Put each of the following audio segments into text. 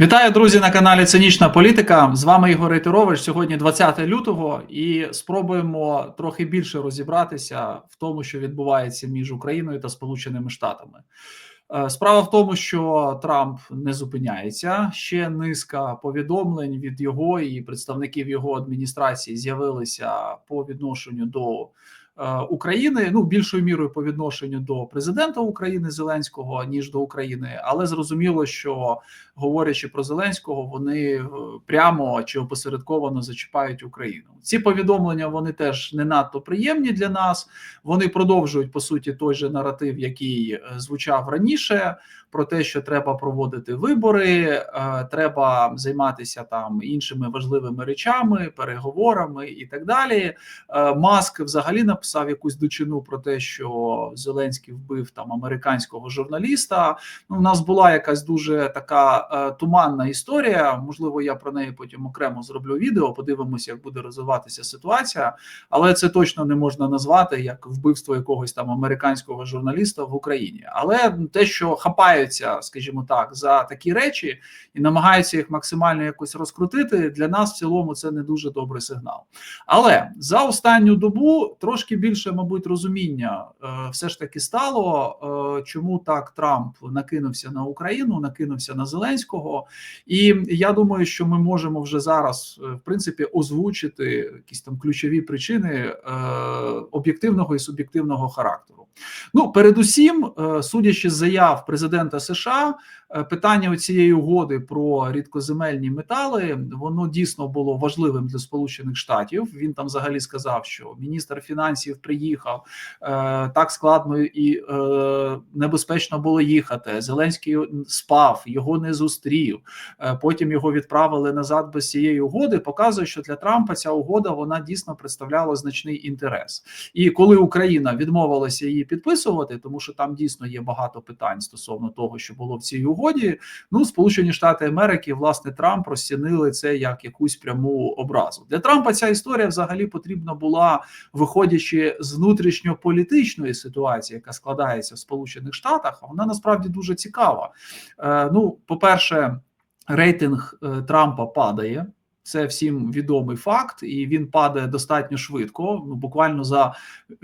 Вітаю, друзі, на каналі Цинічна Політика. З вами Ігор Рейтерович. Сьогодні 20 лютого, і спробуємо трохи більше розібратися в тому, що відбувається між Україною та Сполученими Штатами. Е, Справа в тому, що Трамп не зупиняється. Ще низка повідомлень від його і представників його адміністрації з'явилися по відношенню до України. Ну більшою мірою по відношенню до президента України Зеленського ніж до України, але зрозуміло, що говорячи про Зеленського, вони е, прямо чи опосередковано зачіпають Україну. Ці повідомлення вони теж не надто приємні для нас. Вони продовжують по суті той же наратив, який е, звучав раніше, про те, що треба проводити вибори, е, треба займатися там іншими важливими речами, переговорами і так далі. Е, Маск взагалі написав якусь дичину про те, що Зеленський вбив там американського журналіста. Ну, у нас була якась дуже така е, туманна історія. Можливо, я про неї потім окремо зроблю відео. Подивимося, як буде розвиватися ситуація, але це точно не можна назвати як вбивство якогось там американського журналіста в Україні. Але те, що хапаються, скажімо так, за такі речі і намагаються їх максимально якось розкрутити, для нас в цілому це не дуже добрий сигнал. Але за останню добу трошки більше, мабуть, розуміння е, все ж таки стало, е, чому так Трамп накинувся на Україну, накинувся на Зеленського. І я думаю, що ми можемо вже зараз, е, в принципі, озвучити якісь там ключові причини об'єктивного і суб'єктивного характеру. Ну, передусім, судячи з заяв президента США, питання цієї угоди про рідкоземельні метали, воно дійсно було важливим для Сполучених Штатів. Він там взагалі сказав, що міністр фінансів приїхав е, так складно і е, небезпечно було їхати. Зеленський спав, його не зустрів. Е, потім його відправили назад без цієї угоди. Показує, що для Трампа ця угода вона дійсно представляла значний інтерес. І коли Україна відмовилася її підписувати, тому що там дійсно є багато питань стосовно того, що було в цій угоді. Ну, Сполучені Штати Америки, власне, Трамп розцінили це як якусь пряму образу. Для Трампа ця історія взагалі потрібна була, виходячи з внутрішньополітичної ситуації, яка складається в Сполучених Штатах. Вона насправді дуже цікава. Е, ну, по-перше, рейтинг е, Трампа падає. Це всім відомий факт, і він падає достатньо швидко. Ну буквально за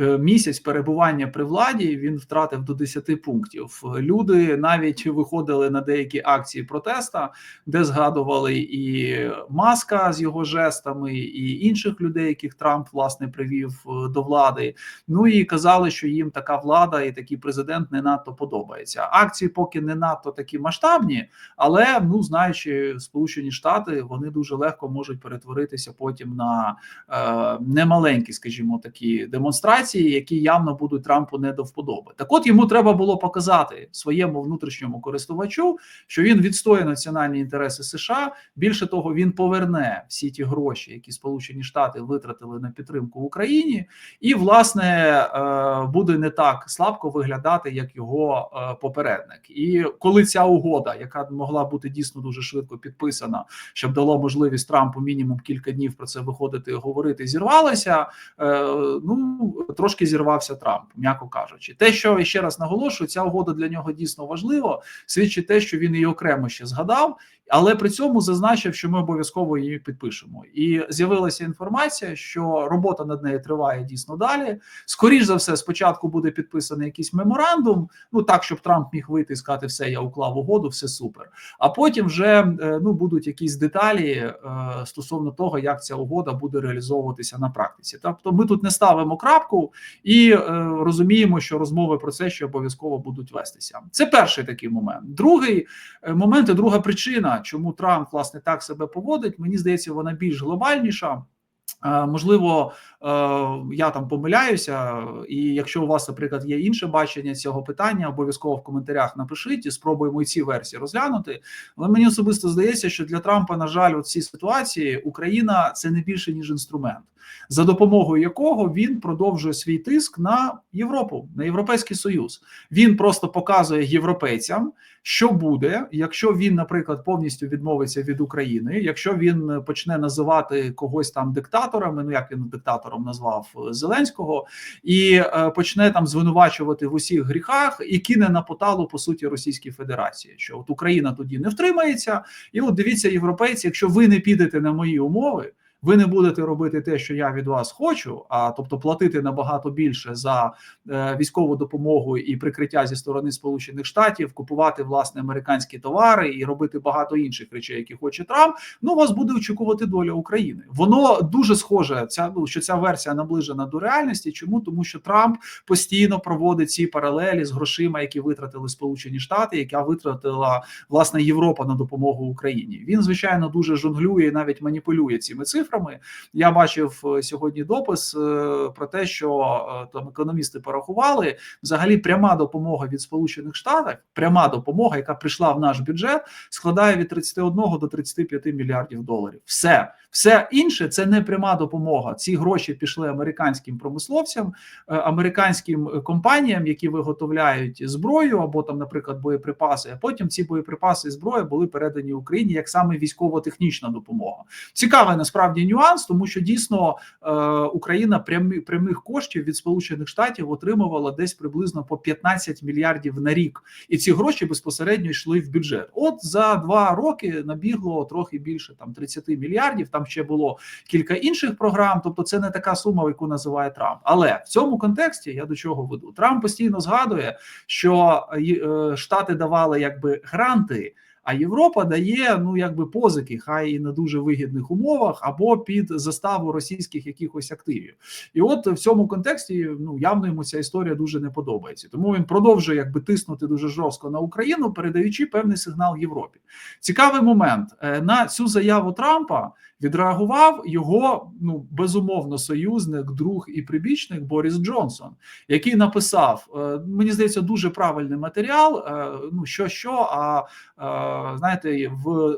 е, місяць перебування при владі він втратив до 10 пунктів. Люди навіть виходили на деякі акції протеста, де згадували і маска з його жестами, і інших людей, яких Трамп власне привів е, до влади. Ну і казали, що їм така влада і такий президент не надто подобається. Акції поки не надто такі масштабні, але ну знаючи Сполучені Штати, вони дуже легко можуть перетворитися потім на е, немаленькі, скажімо, такі демонстрації, які явно будуть Трампу не до вподоби. Так, от йому треба було показати своєму внутрішньому користувачу, що він відстоює національні інтереси США. Більше того, він поверне всі ті гроші, які Сполучені Штати витратили на підтримку Україні, і власне е, буде не так слабко виглядати, як його е, попередник. І коли ця угода, яка могла бути дійсно дуже швидко підписана, щоб дало можливість Трампу мінімум кілька днів про це виходити і говорити, зірвалася. Е, ну трошки зірвався Трамп, м'яко кажучи. Те, що ще раз наголошую, ця угода для нього дійсно важлива, свідчить те, що він її окремо ще згадав, але при цьому зазначив, що ми обов'язково її підпишемо. І з'явилася інформація, що робота над нею триває дійсно далі. Скоріш за все, спочатку буде підписаний якийсь меморандум, ну так, щоб Трамп міг вийти і сказати, все, я уклав угоду, все супер. А потім вже е, ну будуть якісь деталі е, стосовно того, як ця угода буде реалізовуватися на практиці. Тобто, ми тут не ставимо крапку і е, розуміємо, що розмови про це ще обов'язково будуть вестися. Це перший такий момент. Другий момент і друга причина, чому Трамп власне так себе поводить. Мені здається, вона більш глобальніша. Можливо, я там помиляюся, і якщо у вас, наприклад, є інше бачення цього питання, обов'язково в коментарях напишіть і спробуємо і ці версії розглянути. Але мені особисто здається, що для Трампа, на жаль, у цій ситуації Україна це не більше ніж інструмент, за допомогою якого він продовжує свій тиск на Європу, на Європейський Союз. Він просто показує європейцям, що буде, якщо він, наприклад, повністю відмовиться від України, якщо він почне називати когось там диктатором, диктаторами. Ну як він диктатором назвав Зеленського, і почне там звинувачувати в усіх гріхах і кине на поталу по суті Російській Федерації, що от Україна тоді не втримається, і от дивіться, європейці, якщо ви не підете на мої умови ви не будете робити те, що я від вас хочу, а тобто платити набагато більше за е, військову допомогу і прикриття зі сторони Сполучених Штатів, купувати власне американські товари і робити багато інших речей, які хоче Трамп. Ну вас буде очікувати доля України. Воно дуже схоже. Ця ну що ця версія наближена до реальності. Чому тому, що Трамп постійно проводить ці паралелі з грошима, які витратили Сполучені Штати, яка витратила власне Європа на допомогу Україні. Він звичайно дуже жонглює і навіть маніпулює цими цифрами цифрами. Я бачив е, сьогодні допис е, про те, що е, там економісти порахували взагалі пряма допомога від Сполучених Штатів, пряма допомога, яка прийшла в наш бюджет, складає від 31 до 35 мільярдів доларів. Все, все інше це не пряма допомога. Ці гроші пішли американським промисловцям, американським компаніям, які виготовляють зброю або там, наприклад, боєприпаси. А потім ці боєприпаси і зброя були передані Україні як саме військово-технічна допомога. Цікаве насправді нюанс, тому що дійсно е, Україна прямі прямих коштів від Сполучених Штатів отримувала десь приблизно по 15 мільярдів на рік, і ці гроші безпосередньо йшли в бюджет. От за два роки набігло трохи більше там 30 мільярдів. Там ще було кілька інших програм. Тобто, це не така сума, яку називає Трамп. Але в цьому контексті я до чого веду Трамп постійно згадує, що е, штати давали якби гранти. А Європа дає ну якби позики, хай і на дуже вигідних умовах, або під заставу російських якихось активів. І от в цьому контексті ну явно йому ця історія дуже не подобається. Тому він продовжує якби тиснути дуже жорстко на Україну, передаючи певний сигнал Європі. Цікавий момент е, на цю заяву Трампа відреагував його ну безумовно союзник, друг і прибічник Борис Джонсон, який написав: е, мені здається, дуже правильний матеріал. Е, ну що, що, а е, знаєте, в,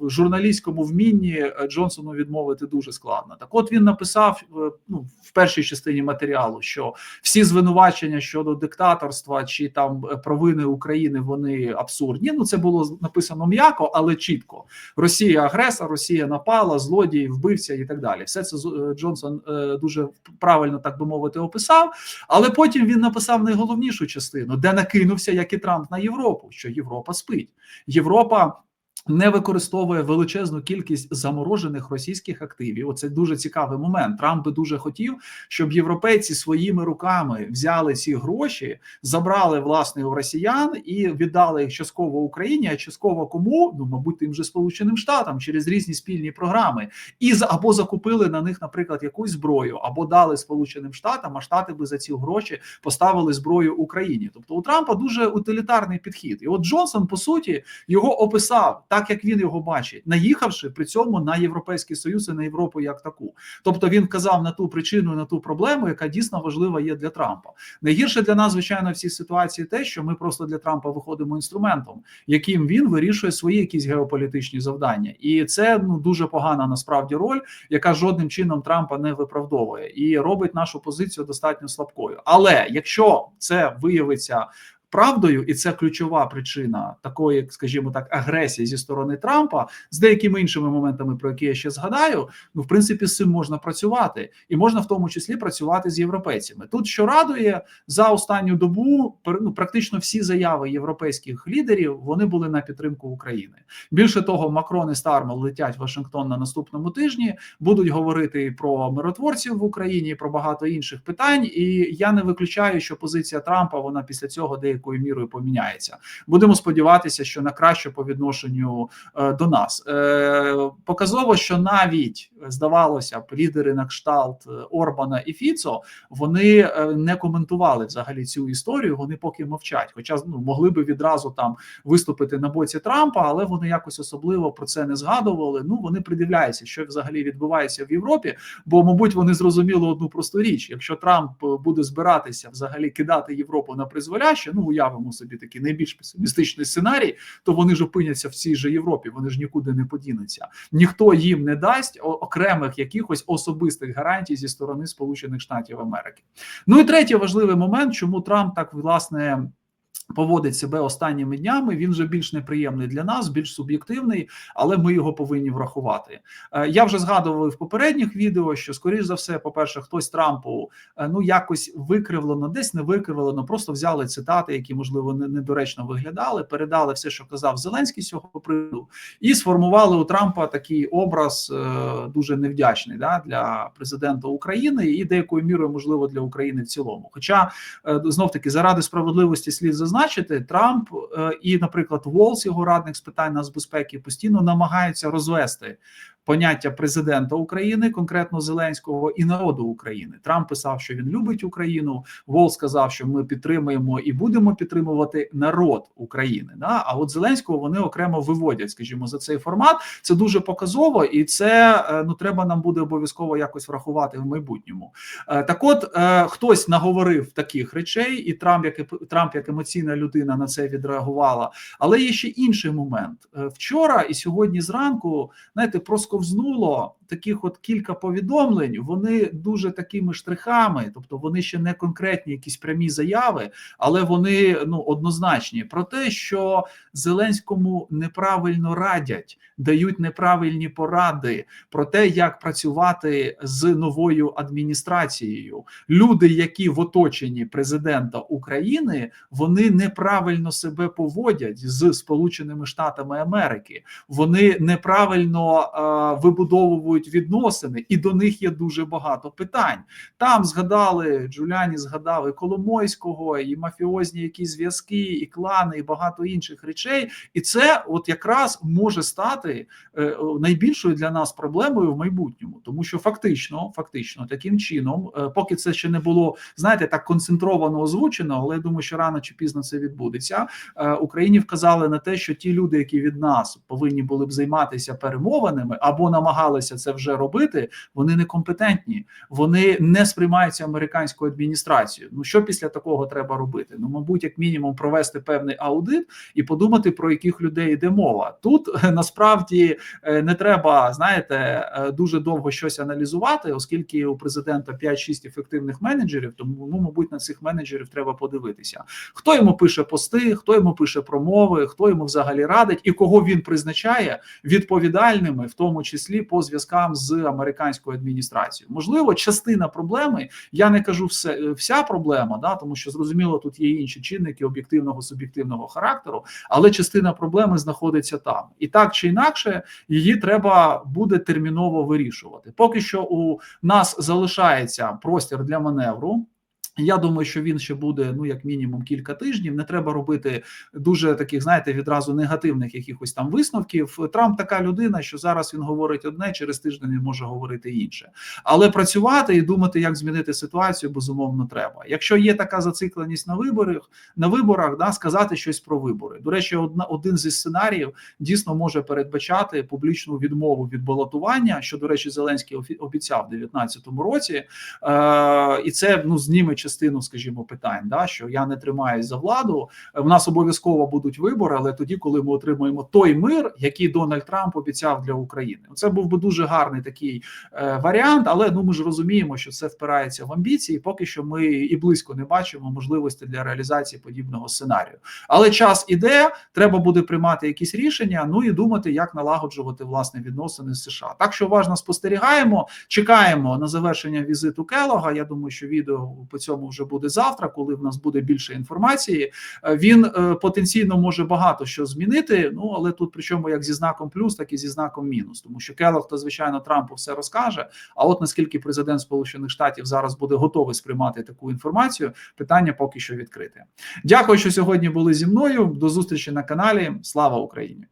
в журналістському вмінні Джонсону відмовити дуже складно. Так, от він написав ну, в першій частині матеріалу, що всі звинувачення щодо диктаторства чи там провини України вони абсурдні. Ну це було написано м'яко, але чітко. Росія агресор, Росія напала злодій, вбивця і так далі. Все це е, Джонсон е, дуже правильно так би мовити описав. Але потім він написав найголовнішу частину, де накинувся, як і Трамп на Європу, що Європа спить. Європа не використовує величезну кількість заморожених російських активів. Оце дуже цікавий момент. Трамп би дуже хотів, щоб європейці своїми руками взяли ці гроші, забрали власне у росіян і віддали їх частково Україні, а частково кому? Ну мабуть, тим же сполученим штатам через різні спільні програми, і або закупили на них, наприклад, якусь зброю, або дали Сполученим Штатам, а штати би за ці гроші поставили зброю Україні. Тобто у Трампа дуже утилітарний підхід. І от Джонсон по суті його описав так як він його бачить, наїхавши при цьому на європейський союз і на Європу як таку. Тобто він вказав на ту причину, на ту проблему, яка дійсно важлива є для Трампа. Найгірше для нас, звичайно, в цій ситуації те, що ми просто для Трампа виходимо інструментом, яким він вирішує свої якісь геополітичні завдання, і це ну дуже погана насправді роль, яка жодним чином Трампа не виправдовує і робить нашу позицію достатньо слабкою. Але якщо це виявиться правдою, і це ключова причина такої, скажімо так, агресії зі сторони Трампа з деякими іншими моментами, про які я ще згадаю. Ну, в принципі, з цим можна працювати, і можна в тому числі працювати з європейцями. Тут що радує за останню добу, ну, практично всі заяви європейських лідерів вони були на підтримку України. Більше того, Макрон і Стармел летять в Вашингтон на наступному тижні, будуть говорити про миротворців в Україні, про багато інших питань. І я не виключаю, що позиція Трампа вона після цього деякою деякою мірою поміняється. Будемо сподіватися, що на краще по відношенню е, до нас е, показово, що навіть здавалося б, лідери на кшталт е, Орбана і Фіцо вони не коментували взагалі цю історію. Вони поки мовчать, хоча ну могли би відразу там виступити на боці Трампа, але вони якось особливо про це не згадували. Ну вони придивляються, що взагалі відбувається в Європі. Бо, мабуть, вони зрозуміли одну просту річ: якщо Трамп буде збиратися взагалі кидати Європу на призволяще, ну уявимо собі такий найбільш песимістичний сценарій, то вони ж опиняться в цій же Європі. Вони ж нікуди не подінуться. Ніхто їм не дасть окремих якихось особистих гарантій зі сторони Сполучених Штатів Америки. Ну і третій важливий момент, чому Трамп так власне. Поводить себе останніми днями. Він вже більш неприємний для нас, більш суб'єктивний, але ми його повинні врахувати. Е, я вже згадував в попередніх відео, що скоріш за все, по перше, хтось Трампу е, ну якось викривлено, десь не викривлено, просто взяли цитати, які можливо не недоречно виглядали, передали все, що казав Зеленський з цього приводу, і сформували у Трампа такий образ е, дуже невдячний да, для президента України і деякою мірою можливо для України в цілому. Хоча знов таки заради справедливості слід зазначити, зазначити, Трамп е, і, наприклад, Волс, його радник з питань нацбезпеки, постійно намагаються розвести поняття президента України, конкретно Зеленського, і народу України. Трамп писав, що він любить Україну. Вол сказав, що ми підтримуємо і будемо підтримувати народ України. Да? А от Зеленського вони окремо виводять, скажімо, за цей формат. Це дуже показово, і це е, ну треба нам буде обов'язково якось врахувати в майбутньому. Е, так, от е, хтось наговорив таких речей, і Трамп, як Трамп, як емоційна людина, на це відреагувала. Але є ще інший момент вчора і сьогодні зранку, знаєте, просто ковзнуло таких от кілька повідомлень, вони дуже такими штрихами, тобто вони ще не конкретні якісь прямі заяви, але вони ну однозначні про те, що Зеленському неправильно радять, дають неправильні поради про те, як працювати з новою адміністрацією. Люди, які в оточенні президента України, вони неправильно себе поводять з Сполученими Штатами Америки. Вони неправильно е, вибудовують відносини, і до них є дуже багато питань. Там згадали Джуляні, згадали Коломойського, і мафіозні якісь зв'язки, і клани, і багато інших речей. І це, от якраз може стати е, найбільшою для нас проблемою в майбутньому, тому що фактично, фактично, таким чином, е, поки це ще не було, знаєте, так концентровано озвучено, але я думаю, що рано чи пізно це відбудеться. Е, Україні вказали на те, що ті люди, які від нас повинні були б займатися перемовинами або намагалися це вже робити, вони некомпетентні, вони не сприймаються американською адміністрацією. Ну що після такого треба робити? Ну, мабуть, як мінімум, провести певний аудит і подумати, про яких людей йде мова. Тут насправді е, не треба, знаєте, е, дуже довго щось аналізувати, оскільки у президента 5-6 ефективних менеджерів, тому ну, мабуть, на цих менеджерів треба подивитися, хто йому пише пости, хто йому пише промови, хто йому взагалі радить і кого він призначає відповідальними, в тому числі по зв'язкам з американською адміністрацією. Можливо, частина проблеми. Я не кажу все вся проблема, да тому що зрозуміло, тут є інші чинники об'єктивного суб'єктивного характеру, але частина проблеми знаходиться там, і так чи інакше її треба буде терміново вирішувати. Поки що у нас залишається простір для маневру. Я думаю, що він ще буде ну як мінімум кілька тижнів. Не треба робити дуже таких, знаєте, відразу негативних якихось там висновків. Трамп така людина, що зараз він говорить одне, через тиждень він може говорити інше. Але працювати і думати, як змінити ситуацію, безумовно, треба. Якщо є така зацикленість на виборах, на виборах, да сказати щось про вибори. До речі, одна один зі сценаріїв дійсно може передбачати публічну відмову від балотування, що до речі, Зеленський обіцяв у 2019 році, е, і це ну зніме частину, скажімо, питань, да що я не тримаюсь за владу. В нас обов'язково будуть вибори, але тоді, коли ми отримуємо той мир, який Дональд Трамп обіцяв для України, це був би дуже гарний такий е, варіант. Але ну ми ж розуміємо, що це впирається в амбіції. Поки що ми і близько не бачимо можливості для реалізації подібного сценарію. Але час іде, треба буде приймати якісь рішення. Ну і думати, як налагоджувати власне відносини з США. Так що уважно спостерігаємо, чекаємо на завершення візиту Келога. Я думаю, що відео по цьому цьому вже буде завтра, коли в нас буде більше інформації. Е, він е, потенційно може багато що змінити. Ну але тут, причому як зі знаком плюс, так і зі знаком мінус, тому що Келлог, то звичайно Трампу все розкаже. А от наскільки президент Сполучених Штатів зараз буде готовий сприймати таку інформацію, питання поки що відкрите. Дякую, що сьогодні були зі мною. До зустрічі на каналі. Слава Україні.